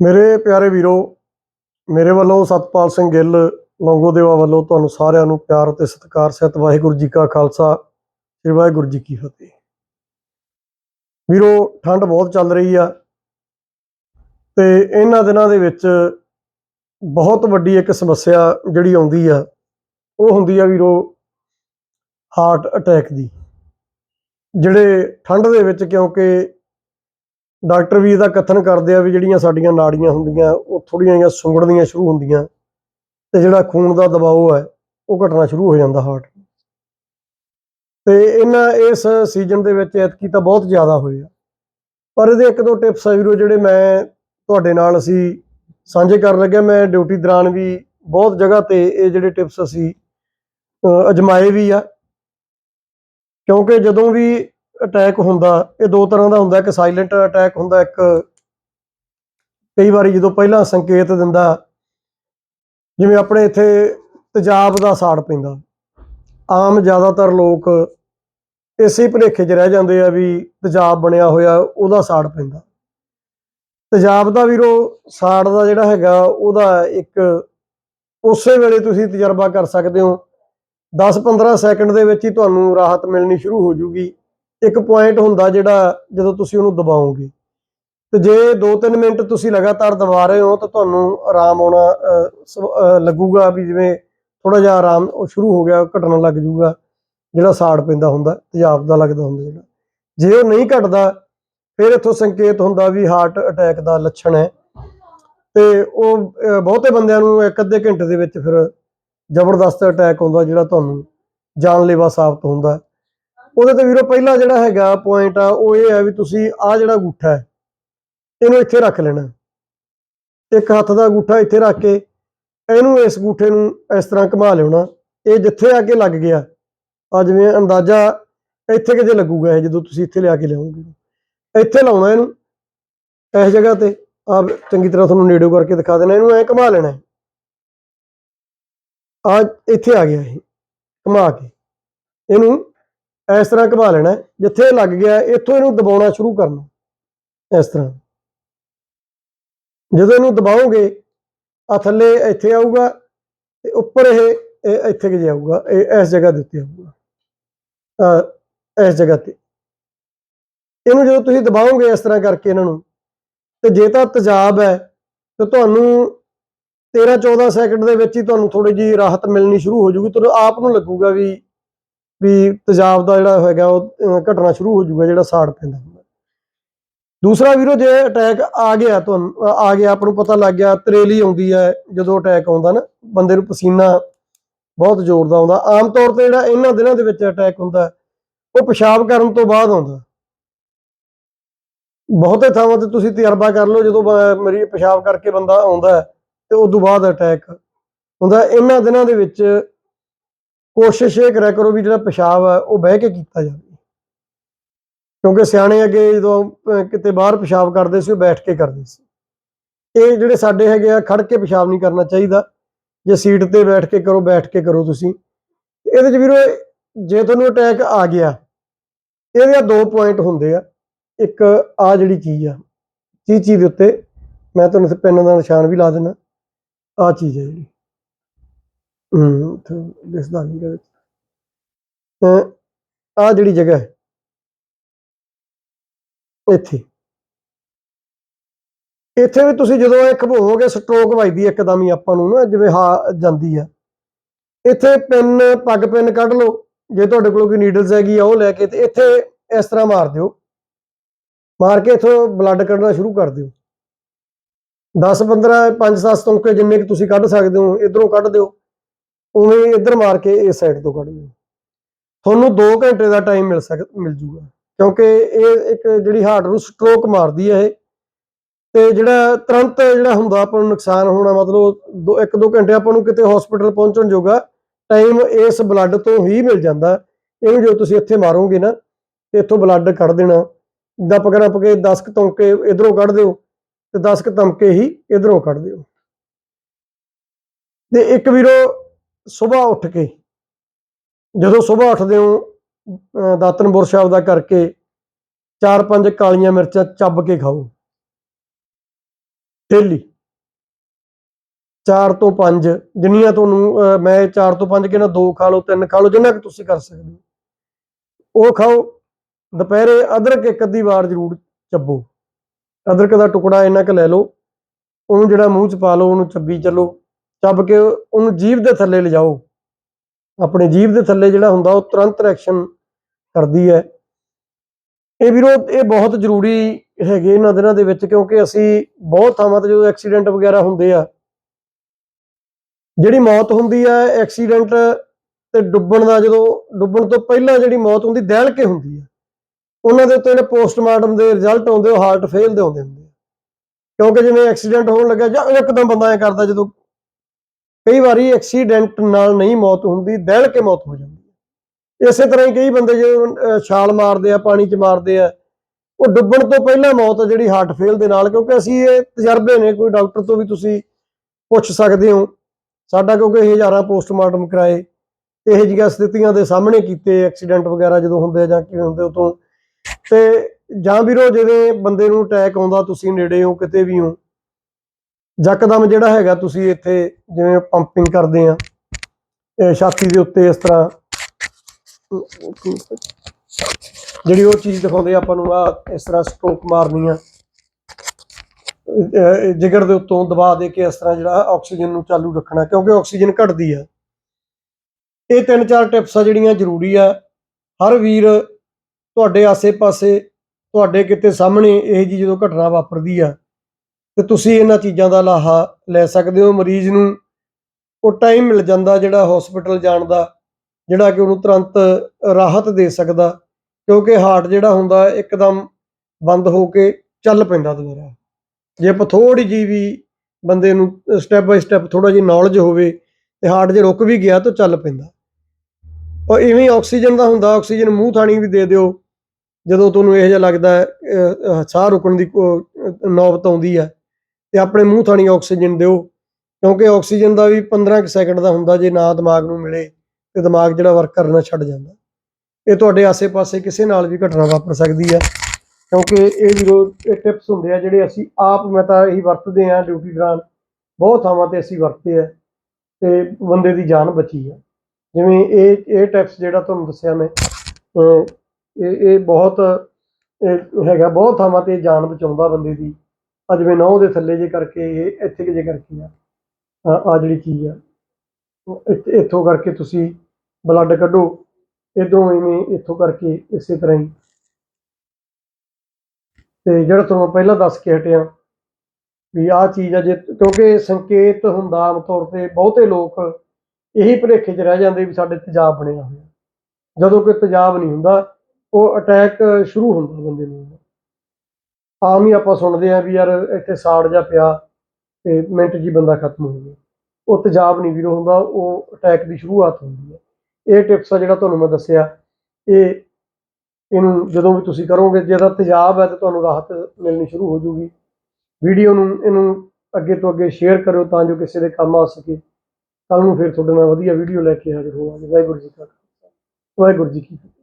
ਮੇਰੇ ਪਿਆਰੇ ਵੀਰੋ, ਮੇਰੇ ਵੱਲੋਂ ਸਤਪਾਲ ਸਿੰਘ ਗਿੱਲ ਲੌਂਗੋਦੇਵਾ ਵੱਲੋਂ ਤੁਹਾਨੂੰ ਸਾਰਿਆਂ ਨੂੰ ਪਿਆਰ ਅਤੇ ਸਤਿਕਾਰ ਸਹਿਤ ਵਾਹਿਗੁਰੂ ਜੀ ਕਾ ਖਾਲਸਾ, ਸ੍ਰੀ ਵਾਹਿਗੁਰੂ ਜੀ ਕੀ ਫਤਿਹ। ਵੀਰੋ, ਠੰਡ ਬਹੁਤ ਚੱਲ ਰਹੀ ਆ ਤੇ ਇਹਨਾਂ ਦਿਨਾਂ ਦੇ ਵਿੱਚ ਬਹੁਤ ਵੱਡੀ ਇੱਕ ਸਮੱਸਿਆ ਜਿਹੜੀ ਆਉਂਦੀ ਆ, ਉਹ ਹੁੰਦੀ ਆ ਵੀਰੋ ਹਾਰਟ ਅਟੈਕ ਦੀ, ਜਿਹੜੇ ਠੰਡ ਦੇ ਵਿੱਚ ਕਿਉਂਕਿ ਡਾਕਟਰ ਵੀ ਇਹਦਾ ਕਥਨ ਕਰਦੇ ਆ ਵੀ ਜਿਹੜੀਆਂ ਸਾਡੀਆਂ ਨਾੜੀਆਂ ਹੁੰਦੀਆਂ, ਉਹ ਥੋੜੀਆਂ ਜਿਹੀਆਂ ਸੁੰਗੜਨੀਆਂ ਸ਼ੁਰੂ ਹੁੰਦੀਆਂ ਤੇ ਜਿਹੜਾ ਖੂਨ ਦਾ ਦਬਾਅ ਹੈ, ਉਹ ਘਟਣਾ ਸ਼ੁਰੂ ਹੋ ਜਾਂਦਾ ਹਾਰਟ ਤੇ ਇਹਨਾਂ ਇਸ ਸੀਜ਼ਨ ਦੇ ਵਿੱਚ ਐਤਕੀ ਤਾਂ ਬਹੁਤ ਜ਼ਿਆਦਾ ਹੋਏ ਆ। ਪਰ ਇਹਦੇ ਇੱਕ ਦੋ ਟਿਪਸ ਆ ਵੀਰੋ ਜਿਹੜੇ ਮੈਂ ਤੁਹਾਡੇ ਨਾਲ ਅਸੀਂ ਸਾਂਝੇ ਕਰਨ ਲੱਗਿਆ। ਮੈਂ ਡਿਊਟੀ ਦੌਰਾਨ ਵੀ ਬਹੁਤ ਜਗ੍ਹਾ ਤੇ ਇਹ ਜਿਹੜੇ ਟਿਪਸ ਅਸੀਂ ਅਜਮਾਏ ਵੀ ਆ। ਕਿਉਂਕਿ ਜਦੋਂ ਵੀ ਅਟੈਕ ਹੁੰਦਾ, ਇਹ ਦੋ ਤਰ੍ਹਾਂ ਦਾ ਹੁੰਦਾ, ਇੱਕ ਸਾਇਲੈਂਟ ਅਟੈਕ ਹੁੰਦਾ, ਇੱਕ ਕਈ ਵਾਰੀ ਜਦੋਂ ਪਹਿਲਾਂ ਸੰਕੇਤ ਦਿੰਦਾ, ਜਿਵੇਂ ਆਪਣੇ ਇੱਥੇ ਤੇਜ਼ਾਬ ਦਾ ਸਾੜ ਪੈਂਦਾ। ਆਮ ਜ਼ਿਆਦਾਤਰ ਲੋਕ ਇਸੇ ਭੁਲੇਖੇ 'ਚ ਰਹਿ ਜਾਂਦੇ ਆ ਵੀ ਤੇਜ਼ਾਬ ਬਣਿਆ ਹੋਇਆ, ਉਹਦਾ ਸਾੜ ਪੈਂਦਾ। ਤੇਜ਼ਾਬ ਦਾ ਵੀਰੋ, ਸਾੜ ਦਾ ਜਿਹੜਾ ਹੈਗਾ, ਉਹਦਾ ਇੱਕ ਉਸੇ ਵੇਲੇ ਤੁਸੀਂ ਤਜਰਬਾ ਕਰ ਸਕਦੇ ਹੋ 10-15 ਸੈਕਿੰਡ ਦੇ ਵਿੱਚ ਹੀ ਤੁਹਾਨੂੰ ਰਾਹਤ ਮਿਲਣੀ ਸ਼ੁਰੂ ਹੋ ਜੂਗੀ। ਇੱਕ ਪੁਆਇੰਟ ਹੁੰਦਾ ਜਿਹੜਾ ਜਦੋਂ ਤੁਸੀਂ ਉਹਨੂੰ ਦਬਾਓਗੇ। ਤੇ ਜੇ 2-3 ਮਿੰਟ ਤੁਸੀਂ ਲਗਾਤਾਰ ਦਬਾ ਰਹੇ ਹੋ ਤਾਂ ਤੁਹਾਨੂੰ ਆਰਾਮ ਆਉਣਾ ਅਹ, ਲੱਗੂਗਾ ਵੀ ਜਿਵੇਂ ਥੋੜਾ ਜਿਹਾ ਆਰਾਮ ਉਹ ਸ਼ੁਰੂ ਹੋ ਗਿਆ ਘਟਣ ਲੱਗ ਜੂਗਾ ਜਿਹੜਾ ਸਾੜ ਪੈਂਦਾ ਹੁੰਦਾ ਤੇਜ਼ਾਬ ਦਾ ਲੱਗਦਾ ਹੁੰਦਾ ਜਿਹੜਾ। ਜੇ ਉਹ ਨਹੀਂ ਘਟਦਾ ਫਿਰ ਇੱਥੋਂ ਸੰਕੇਤ ਹੁੰਦਾ ਵੀ ਹਾਰਟ ਅਟੈਕ ਦਾ ਲੱਛਣ ਹੈ। ਤੇ ਉਹ ਬਹੁਤੇ ਬੰਦਿਆਂ ਨੂੰ ਇੱਕ ਅੱਧੇ ਘੰਟੇ ਦੇ ਵਿੱਚ ਫਿਰ ਜ਼ਬਰਦਸਤ ਅਟੈਕ ਆਉਂਦਾ ਜਿਹੜਾ ਤੁਹਾਨੂੰ ਜਾਨਲੇਵਾ ਸਾਬਤ ਹੁੰਦਾ। ਉਹਦੇ ਤੇ ਵੀਰੋ ਪਹਿਲਾ ਜਿਹੜਾ ਹੈਗਾ ਪੁਆਇੰਟ ਆ, ਉਹ ਇਹ ਹੈ ਵੀ ਤੁਸੀਂ ਆ ਜਿਹੜਾ ਅੰਗੂਠਾ ਹੈ, ਇਹਨੂੰ ਇੱਥੇ ਰੱਖ ਲੈਣਾ। ਇੱਕ ਹੱਥ ਦਾ ਅੰਗੂਠਾ ਇੱਥੇ ਰੱਖ ਕੇ ਇਹਨੂੰ ਇਸ ਅੰਗੂਠੇ ਨੂੰ ਇਸ ਤਰ੍ਹਾਂ ਘੁਮਾ ਲਿਆਉਣਾ ਇਹ ਜਿੱਥੇ ਆ ਕੇ ਲੱਗ ਗਿਆ, ਆ ਜਿਵੇਂ ਅੰਦਾਜ਼ਾ ਇੱਥੇ ਕਿਤੇ ਲੱਗੂਗਾ ਇਹ, ਜਦੋਂ ਤੁਸੀਂ ਇੱਥੇ ਲਿਆ ਕੇ ਲਿਆਓਗੇ। ਇੱਥੇ ਲਾਉਣਾ ਇਹਨੂੰ, ਇਸ ਜਗ੍ਹਾ ਤੇ। ਆ ਚੰਗੀ ਤਰ੍ਹਾਂ ਤੁਹਾਨੂੰ ਨੇੜਿਓ ਕਰਕੇ ਦਿਖਾ ਦੇਣਾ, ਇਹਨੂੰ ਐ ਘੁਮਾ ਲੈਣਾ। ਆ ਇੱਥੇ ਆ ਗਿਆ ਇਹ, ਘੁਮਾ ਕੇ। ਇਹਨੂੰ ਇਸ ਤਰ੍ਹਾਂ ਘੁਮਾ ਲੈਣਾ ਜਿੱਥੇ ਇਹ ਲੱਗ ਗਿਆ, ਇੱਥੋਂ ਇਹਨੂੰ ਦਬਾਉਣਾ ਸ਼ੁਰੂ ਕਰਨਾ ਇਸ ਤਰ੍ਹਾਂ। ਜਦੋਂ ਇਹਨੂੰ ਦਬਾਓਗੇ ਆ ਥੱਲੇ ਇੱਥੇ ਆਊਗਾ, ਤੇ ਉੱਪਰ ਇਹ ਇੱਥੇ ਕਿ ਜਾਊਗਾ ਇਹ ਇਸ ਜਗ੍ਹਾ ਦੇ ਉੱਤੇ ਆਊਗਾ। ਆ ਇਸ ਜਗ੍ਹਾ ਤੇ। ਇਹਨੂੰ ਜਦੋਂ ਤੁਸੀਂ ਦਬਾਓਗੇ ਇਸ ਤਰ੍ਹਾਂ ਕਰਕੇ ਇਹਨਾਂ ਨੂੰ, ਤੇ ਜੇ ਤਾਂ ਤੇਜ਼ਾਬ ਹੈ, ਤੇ ਤੁਹਾਨੂੰ 13 14 ਸੈਕਿੰਡ ਦੇ ਵਿੱਚ ਹੀ ਤੁਹਾਨੂੰ ਥੋੜੀ ਜੀ ਰਾਹਤ ਮਿਲਣੀ ਸ਼ੁਰੂ ਹੋ ਜੂਗੀ ਤੁਹਾਨੂੰ ਆਪ ਨੂੰ ਲੱਗੂਗਾ ਵੀ ਵੀ ਤੇਜ਼ਾਬ ਦਾ ਜਿਹੜਾ ਹੈਗਾ ਉਹ ਅਹ, ਘਟਣਾ ਸ਼ੁਰੂ ਹੋ ਜਾਊਗਾ ਜਿਹੜਾ ਸਾੜ ਪੈਂਦਾ ਹੁੰਦਾ। ਦੂਸਰਾ ਵੀਰੋ ਜੇ ਅਟੈਕ ਆ ਗਿਆ ਤੁਹਾਨੂੰ ਆ ਗਿਆ ਆਪ ਨੂੰ ਪਤਾ ਲੱਗ ਗਿਆ ਤਰੇਲੀ ਆਉਂਦੀ ਹੈ ਜਦੋਂ ਅਟੈਕ ਆਉਂਦਾ ਨਾ ਬੰਦੇ ਨੂੰ ਪਸੀਨਾ ਬਹੁਤ ਜ਼ੋਰ ਦਾ ਆਉਂਦਾ। ਆਮ ਤੌਰ ਤੇ ਜਿਹੜਾ ਇਹਨਾਂ ਦਿਨਾਂ ਦੇ ਵਿੱਚ ਅਟੈਕ ਹੁੰਦਾ ਉਹ ਪਿਸ਼ਾਬ ਕਰਨ ਤੋਂ ਬਾਅਦ ਆਉਂਦਾ। ਬਹੁਤੇ ਥਾਵਾਂ ਤੇ ਤੁਸੀਂ ਤਜਰਬਾ ਕਰ ਲਓ ਜਦੋਂ ਬ- ਮਰੀ ਪਿਸ਼ਾਬ ਕਰਕੇ ਬੰਦਾ ਆਉਂਦਾ ਤੇ ਉਸ ਤੋਂ ਬਾਅਦ ਅਟੈਕ ਹੁੰਦਾ। ਇਹਨਾਂ ਦਿਨਾਂ ਦੇ ਵਿੱਚ ਕੋਸ਼ਿਸ਼ ਇਹ ਕਰਿਆ ਕਰੋ ਵੀ ਜਿਹੜਾ ਪਿਸ਼ਾਬ ਆ ਉਹ ਬਹਿ ਕੇ ਕੀਤਾ ਜਾਵੇ। ਕਿਉਂਕਿ ਸਿਆਣੇ ਅੱਗੇ ਜਦੋਂ ਕਿਤੇ ਬਾਹਰ ਪਿਸ਼ਾਬ ਕਰਦੇ ਸੀ, ਉਹ ਬੈਠ ਕੇ ਕਰਦੇ ਸੀ। ਇਹ ਜਿਹੜੇ ਸਾਡੇ ਹੈਗੇ ਆ ਖੜ ਕੇ ਪਿਸ਼ਾਬ ਨਹੀਂ ਕਰਨਾ ਚਾਹੀਦਾ। ਜੇ ਸੀਟ ਤੇ ਬੈਠ ਕੇ ਕਰੋ, ਬੈਠ ਕੇ ਕਰੋ ਤੁਸੀਂ। ਇਹਦੇ ਚ ਵੀਰੋ, ਜੇ ਤੁਹਾਨੂੰ ਅਟੈਕ ਆ ਗਿਆ, ਇਹਦੇ ਦੋ ਪੁਆਇੰਟ ਹੁੰਦੇ ਆ। ਇੱਕ ਆ ਜਿਹੜੀ ਚੀਜ਼ ਆ, ਚੀਚੀ ਦੇ ਉੱਤੇ ਮੈਂ ਤੁਹਾਨੂੰ ਇੱਥੇ ਪੈਨ ਦਾ ਨਿਸ਼ਾਨ ਵੀ ਲਾ ਦੇਣਾ ਆ ਚੀਜ਼ ਹੈ ਜਿਹੜੀ। ਹੂੰ ਇੱਥੇ ਦਿਸਦਾ ਨਹੀਂ ਗਾ ਵਿੱਚ ਆ ਜਿਹੜੀ ਜਗ੍ਹਾ ਹੈ, ਇੱਥੇ। ਇੱਥੇ ਵੀ ਤੁਸੀਂ ਜਦੋਂ ਇਹ ਖਬੋਗੇ ਸਟ੍ਰੋਕ ਵੱਜਦੀ ਹੈ ਇੱਕਦਮ ਹੀ ਆਪਾਂ ਨੂੰ ਨਾ, ਜਿਵੇਂ ਹਾ ਜਾਂਦੀ ਆ। ਇੱਥੇ ਪਿੰਨ, ਪੱਗ ਪਿੰਨ ਕੱਢ ਲਓ, ਜੇ ਤੁਹਾਡੇ ਕੋਲ ਕੋਈ ਨੀਡਲਸ ਹੈਗੀ ਆ, ਉਹ ਲੈ ਕੇ ਤੇ ਇੱਥੇ ਇਸ ਤਰ੍ਹਾਂ ਮਾਰ ਦਿਓ। ਮਾਰ ਕੇ ਇਥੋਂ ਬਲੱਡ ਕੱਢਣਾ ਸ਼ੁਰੂ ਕਰ ਦਿਓ। 10 15 5 7 ਤੁੰਕੇ ਜਿੰਨੇ ਕਿ ਤੁਸੀਂ ਕੱਢ ਸਕਦੇ ਹੋ, ਇਧਰੋਂ ਕੱਢ ਦਿਓ। ਉਵੇਂ ਇੱਧਰ ਮਾਰ ਕੇ ਇਸ ਸਾਈਡ ਤੋਂ ਕੱਢ ਦਿਓ। ਤੁਹਾਨੂੰ 2 ਘੰਟੇ ਦਾ ਟਾਈਮ ਮਿਲ ਸਕ, ਮਿਲ ਜੂਗਾ। ਕਿਉਂਕਿ ਇਹ ਇੱਕ ਜਿਹੜੀ ਹਾਰਟ ਨੂੰ ਸਟ੍ਰੋਕ ਮਾਰਦੀ ਹੈ ਇਹ। ਤੇ ਜਿਹੜਾ ਤੁਰੰਤ ਜਿਹੜਾ ਹੁੰਦਾ ਆਪਾਂ ਨੂੰ ਨੁਕਸਾਨ ਹੋਣਾ, ਮਤਲਬ ਦੋ, ਇੱਕ ਦੋ ਘੰਟੇ ਆਪਾਂ ਨੂੰ ਕਿਤੇ ਹਸਪੀਟਲ ਪਹੁੰਚਣ ਜੋਗਾ ਟਾਈਮ ਇਸ ਬਲੱਡ ਤੋਂ ਹੀ ਮਿਲ ਜਾਂਦਾ। ਇਹਨੂੰ ਜੋ ਤੁਸੀਂ ਇੱਥੇ ਮਾਰੋਗੇ ਨਾ, ਤੇ ਇੱਥੋਂ ਬਲੱਡ ਕੱਢ ਦੇਣਾ। ਦੱਪ ਕਰ ਕੇ 10 ਕੁ ਤੌਂਕੇ ਇਧਰੋਂ ਕੱਢ ਦਿਓ, ਤੇ 10 ਕੁ ਤਮਕੇ ਹੀ ਇਧਰੋਂ ਕੱਢ ਦਿਓ। ਤੇ ਇੱਕ ਵੀਰੋ ਸਵੇਰ ਉੱਠ ਕੇ ਜਦੋਂ ਸਵੇਰ ਉੱਠਦੇ ਹੋ ਅਹ ਦਾਤਨ ਬੁਰਸ਼ ਦਾ ਕਰਕੇ ਚਾਰ ਪੰਜ ਕਾਲੀਆਂ ਮਿਰਚਾਂ ਚੱਬ ਕੇ ਖਾਓ। ਡੇਲੀ ਚਾਰ ਤੋਂ ਪੰਜ ਜਿੰਨੀਆਂ ਤੁਹਾਨੂੰ ਅਹ, ਮੈਂ ਚਾਰ ਤੋਂ ਪੰਜ ਕਹਿੰਦਾ ਦੋ ਖਾ ਲਓ ਤਿੰਨ ਖਾ ਲਓ ਜਿੰਨਾ ਕਿ ਤੁਸੀਂ ਕਰ ਸਕਦੇ ਹੋ। ਉਹ ਖਾਓ। ਦੁਪਹਿਰੇ ਅਦਰਕ ਇੱਕ ਅੱਧੀ ਵਾਰ ਜ਼ਰੂਰ ਚੱਬੋ। ਅਦਰਕ ਦਾ ਟੁਕੜਾ ਇੰਨਾ ਕੁ ਲੈ ਲਓ। ਉਹਨੂੰ ਜਿਹੜਾ ਮੂੰਹ 'ਚ ਪਾ ਲਓ ਉਹਨੂੰ ਚੱਬੀ ਚੱਲੋ ਚੱਬ ਕੇ ਉਹਨੂੰ ਜੀਭ ਦੇ ਥੱਲੇ ਲਿਜਾਓ। ਆਪਣੇ ਜੀਭ ਦੇ ਥੱਲੇ ਜਿਹੜਾ ਹੁੰਦਾ ਉਹ ਤੁਰੰਤ ਰਿਐਕਸ਼ਨ ਕਰਦੀ ਹੈ। ਇਹ ਵੀਰੋ, ਇਹ ਬਹੁਤ ਜ਼ਰੂਰੀ ਹੈਗੇ ਇਹਨਾਂ ਦਿਨਾਂ ਦੇ ਵਿੱਚ ਕਿਉਂਕਿ ਅਸੀਂ ਬਹੁਤ ਥਾਵਾਂ ਤੇ ਜਦੋਂ ਐਕਸੀਡੈਂਟ ਵਗੈਰਾ ਹੁੰਦੇ ਆ, ਜਿਹੜੀ ਮੌਤ ਹੁੰਦੀ ਹੈ ਐਕਸੀਡੈਂਟ ਤੇ ਡੁੱਬਣ ਦਾ ਜਦੋਂ, ਡੁੱਬਣ ਤੋਂ ਪਹਿਲਾਂ ਜਿਹੜੀ ਮੌਤ ਹੁੰਦੀ ਦਹਿਲ ਕੇ ਹੁੰਦੀ ਹੈ ਉਹਨਾਂ ਦੇ ਉੱਤੇ ਜਿਹੜੇ ਪੋਸਟਮਾਰਟਮ ਦੇ ਰਿਜ਼ਲਟ ਆਉਂਦੇ, ਉਹ ਹਾਰਟ ਫੇਲ ਦੇ ਆਉਂਦੇ ਹੁੰਦੇ ਆ। ਕਿਉਂਕਿ ਜਿਵੇਂ ਐਕਸੀਡੈਂਟ ਹੋਣ ਲੱਗਾ ਜਾਂ ਇੱਕਦਮ ਬੰਦਾ ਐ ਕਰਦਾ ਜਦੋਂ ਕਈ ਵਾਰੀ ਐਕਸੀਡੈਂਟ ਨਾਲ ਨਹੀਂ ਮੌਤ ਹੁੰਦੀ, ਦਹਿਲ ਕੇ ਮੌਤ ਹੋ ਜਾਂਦੀ ਹੈ। ਇਸੇ ਤਰ੍ਹਾਂ ਹੀ ਕਈ ਬੰਦੇ ਜਦੋਂ ਛਾਲ ਮਾਰਦੇ ਆ, ਪਾਣੀ 'ਚ ਮਾਰਦੇ ਆ, ਉਹ ਡੁੱਬਣ ਤੋਂ ਪਹਿਲਾਂ ਮੌਤ ਆ ਜਿਹੜੀ ਹਾਰਟ ਫੇਲ ਦੇ ਨਾਲ, ਕਿਉਂਕਿ ਅਸੀਂ ਇਹ ਤਜਰਬੇ ਨੇ, ਕੋਈ ਡਾਕਟਰ ਤੋਂ ਵੀ ਤੁਸੀਂ ਪੁੱਛ ਸਕਦੇ ਹੋ। ਸਾਡਾ ਕਿਉਂਕਿ ਇਹ ਹਜ਼ਾਰਾਂ ਪੋਸਟਮਾਰਟਮ ਕਰਾਏ, ਇਹ ਜਿਹੀਆਂ ਸਥਿਤੀਆਂ ਦੇ ਸਾਹਮਣੇ ਕੀਤੇ, ਐਕਸੀਡੈਂਟ ਵਗੈਰਾ ਜਦੋਂ ਹੁੰਦੇ ਆ ਜਾਂ ਕਿਵੇਂ ਹੁੰਦੇ ਉਤੋਂ। ਤੇ ਜਾਂ ਵੀਰੋ, ਜਿਵੇਂ ਬੰਦੇ ਨੂੰ ਅਟੈਕ ਆਉਂਦਾ, ਤੁਸੀਂ ਨੇੜੇ ਹੋ, ਕਿਤੇ ਵੀ ਹੋ ਯਕਦਮ ਜਿਹੜਾ ਹੈਗਾ, ਤੁਸੀਂ ਇੱਥੇ ਜਿਵੇਂ ਪੰਪਿੰਗ ਕਰਦੇ ਆ ਛਾਤੀ ਦੇ ਉੱਤੇ ਇਸ ਤਰ੍ਹਾਂ, ਜਿਹੜੀ ਉਹ ਚੀਜ਼ ਦਿਖਾਉਂਦੇ ਆ ਆਪਾਂ ਨੂੰ ਆ ਇਸ ਤਰ੍ਹਾਂ ਸਟ੍ਰੋਕ ਮਾਰਨੀ ਆ। ਜਿਗਰ ਦੇ ਉੱਤੋਂ ਦਬਾ ਦੇ ਕੇ ਇਸ ਤਰ੍ਹਾਂ ਜਿਹੜਾ ਆਕਸੀਜਨ ਨੂੰ ਚਾਲੂ ਰੱਖਣਾ, ਕਿਉਂਕਿ ਆਕਸੀਜਨ ਘਟਦੀ ਆ। ਇਹ ਤਿੰਨ ਚਾਰ ਟਿਪਸ ਆ ਜਿਹੜੀਆਂ ਜ਼ਰੂਰੀ ਆ। ਹਰ ਵੀਰ ਤੁਹਾਡੇ ਆਸੇ-ਪਾਸੇ, ਤੁਹਾਡੇ ਕਿਤੇ ਸਾਹਮਣੇ ਇਹ ਜੀ ਜਦੋਂ ਘਟਨਾ ਵਾਪਰਦੀ ਆ ਤੇ ਤੁਸੀਂ ਇਹਨਾਂ ਚੀਜ਼ਾਂ ਦਾ ਲਾਹਾ ਲੈ ਸਕਦੇ ਹੋ ਮਰੀਜ਼ ਨੂੰ। ਉਹ ਟਾਈਮ ਮਿਲ ਜਾਂਦਾ ਜਿਹੜਾ ਹਸਪੀਟਲ ਜਾਣ ਦਾ, ਜਿਹੜਾ ਕਿ ਉਹਨੂੰ ਤੁਰੰਤ ਰਾਹਤ ਦੇ ਸਕਦਾ, ਕਿਉਂਕਿ ਹਾਰਟ ਜਿਹੜਾ ਹੁੰਦਾ ਇੱਕਦਮ ਬੰਦ ਹੋ ਕੇ ਚੱਲ ਪੈਂਦਾ ਦੁਬਾਰਾ। ਜੇ ਆਪਾਂ ਥੋੜੀ ਜੀ ਵੀ ਬੰਦੇ ਨੂੰ ਸਟੈਪ ਬਾਈ ਸਟੈਪ ਥੋੜਾ ਜਿਹਾ ਨੌਲੇਜ ਹੋਵੇ, ਤੇ ਹਾਰਟ ਜੇ ਰੁਕ ਵੀ ਗਿਆ ਤਾਂ ਚੱਲ ਪੈਂਦਾ। ਔਰ ਇਵੇਂ ਆਕਸੀਜਨ ਦਾ ਹੁੰਦਾ ਆਕਸੀਜਨ ਮੂੰਹ ਥਾਣੀ ਵੀ ਦੇ ਦਿਓ। ਜਦੋਂ ਤੁਹਾਨੂੰ ਇਹ ਜਿਹਾ ਲੱਗਦਾ ਸਾਹ ਰੁਕਣ ਦੀ ਕੋ- ਨੌਬਤ ਆਉਂਦੀ ਹੈ ਤੇ ਆਪਣੇ ਮੂੰਹ ਥਾਣੀ ਆਕਸੀਜਨ ਦਿਓ, ਕਿਉਂਕਿ ਆਕਸੀਜਨ ਦਾ ਵੀ 15 ਕੁ ਸੈਕਿੰਡ ਦਾ ਹੁੰਦਾ ਜੇ ਨਾ ਦਿਮਾਗ ਨੂੰ ਮਿਲੇ ਤੇ ਦਿਮਾਗ ਜਿਹੜਾ ਵਰਕ ਕਰਨਾ ਛੱਡ ਜਾਂਦਾ। ਇਹ ਤੁਹਾਡੇ ਆਸੇ-ਪਾਸੇ ਕਿਸੇ ਨਾਲ ਵੀ ਘਟਨਾ ਵਾਪਰ ਸਕਦੀ ਹੈ ਕਿਉਂਕਿ ਇਹ ਵੀਰੋ, ਇਹ ਟਿਪਸ ਹੁੰਦੇ ਆ ਜਿਹੜੇ ਅਸੀਂ ਆਪ ਮੈਂ ਤਾਂ ਇਹੀ ਵਰਤਦੇ ਆ ਡਿਊਟੀ ਦੌਰਾਨ। ਬਹੁਤ ਥਾਵਾਂ ਤੇ ਅਸੀਂ ਵਰਤੇ ਆ ਤੇ ਬੰਦੇ ਦੀ ਜਾਨ ਬਚੀ ਆ। ਜਿਵੇਂ ਇਹ ਇਹ ਟਿਪਸ ਜਿਹੜਾ ਤੁਹਾਨੂੰ ਦੱਸਿਆ ਮੈਂ ਇਹ ਇਹ ਬਹੁਤ ਹੈਗਾ, ਬਹੁਤ ਥਾਵਾਂ ਤੇ ਜਾਨ ਬਚਾਉਂਦਾ ਬੰਦੇ ਦੀ। ਆ ਜਿਵੇਂ ਨਹੁੰ ਦੇ ਥੱਲੇ ਜੇ ਕਰਕੇ ਇਹ ਇੱਥੇ ਕਿ ਜੇ ਕਰਕੇ ਆ ਆ ਜਿਹੜੀ ਚੀਜ਼ ਆ ਇੱਥ- ਇੱਥੋਂ ਕਰਕੇ ਤੁਸੀਂ ਬਲੱਡ ਕੱਢੋ, ਇਧਰੋਂ ਇਵੇਂ ਇੱਥੋਂ ਕਰਕੇ ਇਸੇ ਤਰ੍ਹਾਂ ਹੀ। ਤੇ ਜਿਹੜਾ ਤੁਹਾਨੂੰ ਪਹਿਲਾਂ ਦੱਸ ਕੇ ਹਟਿਆ ਵੀ ਆਹ ਚੀਜ਼ ਆ, ਜੇ ਕਿਉਂਕਿ ਸੰਕੇਤ ਹੁੰਦਾ ਆਮ ਤੌਰ ਤੇ ਬਹੁਤੇ ਲੋਕ ਇਹੀ ਭੁਲੇਖੇ 'ਚ ਰਹਿ ਜਾਂਦੇ ਵੀ ਸਾਡੇ ਤੇਜ਼ਾਬ ਬਣਿਆ ਹੋਇਆ। ਜਦੋਂ ਕੋਈ ਤੇਜ਼ਾਬ ਨਹੀਂ ਹੁੰਦਾ, ਉਹ ਅਟੈਕ ਸ਼ੁਰੂ ਹੁੰਦਾ ਬੰਦੇ ਨੂੰ। ਆਮ ਹੀ ਆਪਾਂ ਸੁਣਦੇ ਆ ਵੀ ਯਾਰ ਇੱਥੇ ਸਾੜ ਜਾਂ ਪਿਆ ਤੇ ਮਿੰਟ ਜੀ ਬੰਦਾ ਖਤਮ ਹੋ ਗਿਆ ਉਹ ਤੇਜ਼ਾਬ ਨਹੀਂ ਵੀਰੋ ਹੁੰਦਾ, ਉਹ ਅਟੈਕ ਦੀ ਸ਼ੁਰੂਆਤ ਹੁੰਦੀ ਹੈ। ਇਹ ਟਿਪਸ ਆ ਜਿਹੜਾ ਤੁਹਾਨੂੰ ਮੈਂ ਦੱਸਿਆ। ਇਹ ਇਹਨੂੰ ਜਦੋਂ ਵੀ ਤੁਸੀਂ ਕਰੋਗੇ, ਜੇ ਇਹਦਾ ਤੇਜ਼ਾਬ ਹੈ ਤਾਂ ਤੁਹਾਨੂੰ ਰਾਹਤ ਮਿਲਣੀ ਸ਼ੁਰੂ ਹੋ ਜੂਗੀ। ਵੀਡੀਓ ਨੂੰ ਇਹਨੂੰ ਅੱਗੇ ਤੋਂ ਅੱਗੇ ਸ਼ੇਅਰ ਕਰਿਓ ਤਾਂ ਜੋ ਕਿਸੇ ਦੇ ਕੰਮ ਆ ਸਕੇ। ਕੱਲ ਨੂੰ ਫਿਰ ਤੁਹਾਡੇ ਨਾਲ ਵਧੀਆ ਵੀਡੀਓ ਲੈ ਕੇ ਹਾਜ਼ਰ ਹੋਵਾਂਗੇ। ਵਾਹਿਗੁਰੂ ਜੀ ਕਾ ਖਾਲਸਾ। ਵਾਹਿਗੁਰੂ ਜੀ ਕੀ ਫਤਿਹ।